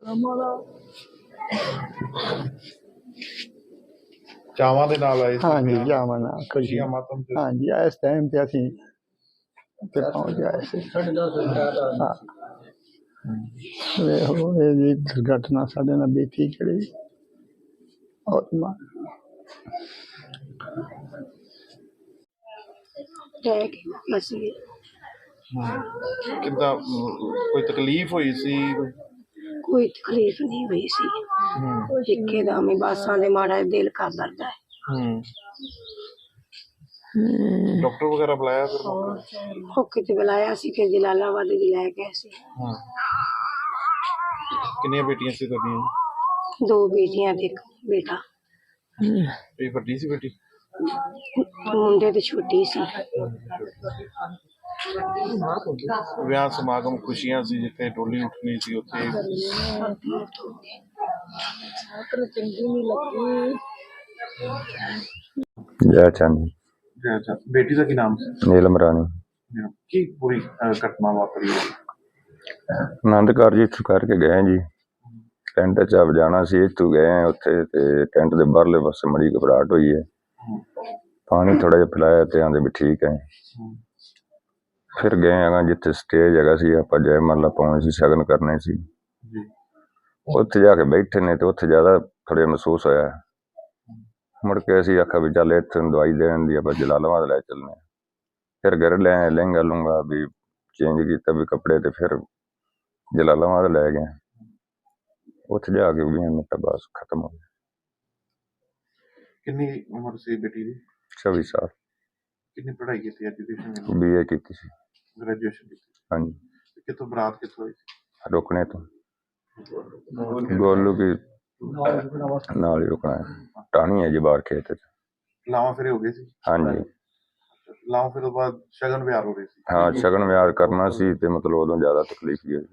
Vamos ਚਾਵਾਂ ਦੇ ਨਾਲ ਆਏ ਸੀ। ਹਾਂਜੀ ਜਾਵਾਂ ਨਾ ਕਰੀ ਖੁਸ਼ੀਆਂ ਮਾਤਮ ਤੇ ਹਾਂਜੀ ਇਸ ਟਾਈਮ ਤੇ ਅਸੀਂ ਤੇ ਪਹੁੰਚ ਗਏ ਸੀ। ਹਾਂ। ਇਹ ਜੀ ਦੁਰਘਟਨਾ ਸਾਡੇ ਨਾਲ ਬੀਤੀ ਕਿਹੜੀ? ਔਰ ਮਾ ਰਹਿ ਕੇ ਅਸੀਂ ਕਿੱਦਾਂ ਅਮ, ਕੋਈ ਤਕਲੀਫ ਹੋਈ ਸੀ? ਕੋਈ ਤਕਲੀਫ ਨਹੀਂ ਹੋਈ ਸੀ। ਹੂੰ। ਇੱਕੇ ਦਾ ਮੈਂ ਬਾਸਾਂ ਦੇ ਮਾੜਾ ਜਿਹਾ ਦਿਲ ਕਰ ਦਰਦਾ। ਹੈ। ਹੂੰ। ਡਾਕਟਰ ਵਗੈਰਾ ਬੁਲਾਇਆ ਫਿਰ ਉਹ ਕਿਤੇ ਬੁਲਾਇਆ ਸੀ ਫਿਰ ਜਲਾਲਾਬਾਦ ਵੀ ਲੈ ਗਏ ਸੀ। ਹਾਂ। ਕਿੰਨੀਆਂ ਬੇਟੀਆਂ ਸੀ ਤੁਹਾਡੀਆਂ? ਦੋ ਬੇਟੀਆਂ ਤੇ ਇੱਕ ਬੇਟਾ। ਇਹ ਵੱਡੀ ਸੀ ਬੇਟੀ? ਮੁੰਡੇ ਤੇ ਛੋਟੀ ਸੀ। ਵਿਆਹ ਸਮਾਗਮ ਖੁਸ਼ੀਆਂ ਸੀ ਜਿੱਥੇ ਡੋਲੀ ਉੱਠਣੀ ਸੀ ਉੱਥੇ। ਜੈ ਚੰਦ ਅੱਛਾ ਬੇਟੀ ਦਾ ਕੀ ਨਾਮ ਸੀ? ਨੀਲਮ ਰਾਣੀ। ਕੀ ਪੂਰੀ ਅਹ, ਘਟਨਾ ਵਾਪਰੀ ਹੈ ਆਨੰਦ ਕਾਰਜ ਇੱਥੋਂ ਕਰਕੇ ਗਏ ਜੀ। ਟੈਂਟ ਚ ਆਪ ਜਾਣਾ ਸੀ ਇੱਥੋਂ ਗਏ ਹਾਂ ਉੱਥੇ ਤੇ ਟੈਂਟ ਦੇ ਬਾਹਰਲੇ ਪਾਸੇ ਮੜੀ ਘਬਰਾਹਟ ਹੋਈ ਹੈ। ਪਾਣੀ ਥੋੜਾ ਜਿਹਾ ਪਿਲਾਇਆ ਤੇ ਆਂਦੇ ਵੀ ਠੀਕ ਹੈ। ਫਿਰ ਗਏ ਹੈਗਾ ਜਿੱਥੇ ਸਟੇਜ ਹੈਗਾ ਸੀ ਆਪਾਂ ਜੈ ਮੱਲਾ ਪਾਉਣੀ ਸੀ ਸ਼ਗਨ ਕਰਨੇ ਸੀ। ਜੀ। ਉੱਥੇ ਜਾ ਕੇ ਬੈਠੇ ਨੇ ਤੇ ਉੱਥੇ ਜ਼ਿਆਦਾ ਥੋੜ੍ਹਾ ਮਹਿਸੂਸ ਹੋਇਆ। ਮੁੜ ਕੇ ਅਸੀਂ ਆਖਿਆ ਵੀ ਚੱਲ ਇੱਥੇ ਨੂੰ ਦਵਾਈ ਦੇਣ ਦੀ ਆਪਾਂ ਜਲਾਲਾਬਾਦ ਲੈ ਚੱਲਨੇ। ਫਿਰ ਘਰ ਲੈ ਲਹਿੰਗਾ ਲੂੰਗਾ ਵੀ ਚੇਂਜ ਕੀਤਾ ਵੀ ਕੱਪੜੇ ਤੇ ਫਿਰ ਜਲਾਲਾਬਾਦ ਲੈ ਗਏ। ਉੱਥੇ ਜਾ ਕੇ ਵੀ ਮਿੰਟ ਬਸ ਖਤਮ ਹੋ ਗਿਆ। ਕਿੰਨੀ ਉਮਰ ਸੀ ਬੇਟੀ ਦੀ? 24 ਸਾਲ। ਕਿੰਨੀ ਪੜ੍ਹਾਈ ਕੀਤੀ ਐਜੂਕੇਸ਼ਨ ਬੀਏ ਕੀਤੀ ਸੀ। ਗ੍ਰੈਜੂਏਸ਼ਨ ਕੀਤੀ ਹਾਂਜੀ ਕਿੱਥੋਂ ਬਰਾਤ ਕਿੱਥੋਂ ਹੋਈ ਸੀ ਰੁਕਣੇ ਤੋਂ ਗੋਲੂ ਕੀ ਨਾਲ ਹੀ ਰੁਕਣਾ ਹੈ ਟਾਣੀ ਹੈ ਜੀ ਬਾਹਰ ਖੇਤ ਚ ਲਾਵਾਂ ਫਿਰ ਹੋ ਗਏ ਸੀ ਹਾਂਜੀ ਲਾਵਾਂ ਫਿਰ ਤੋਂ ਬਾਅਦ ਸ਼ਗਨ ਵਿਆਹ ਹੋ ਰਹੇ ਸੀ ਹਾਂ ਸ਼ਗਨ ਵਿਆਹ ਕਰਨਾ ਸੀ ਤੇ ਮਤਲਬ ਉਦੋਂ ਜ਼ਿਆਦਾ ਤਕਲੀਫ ਗਈ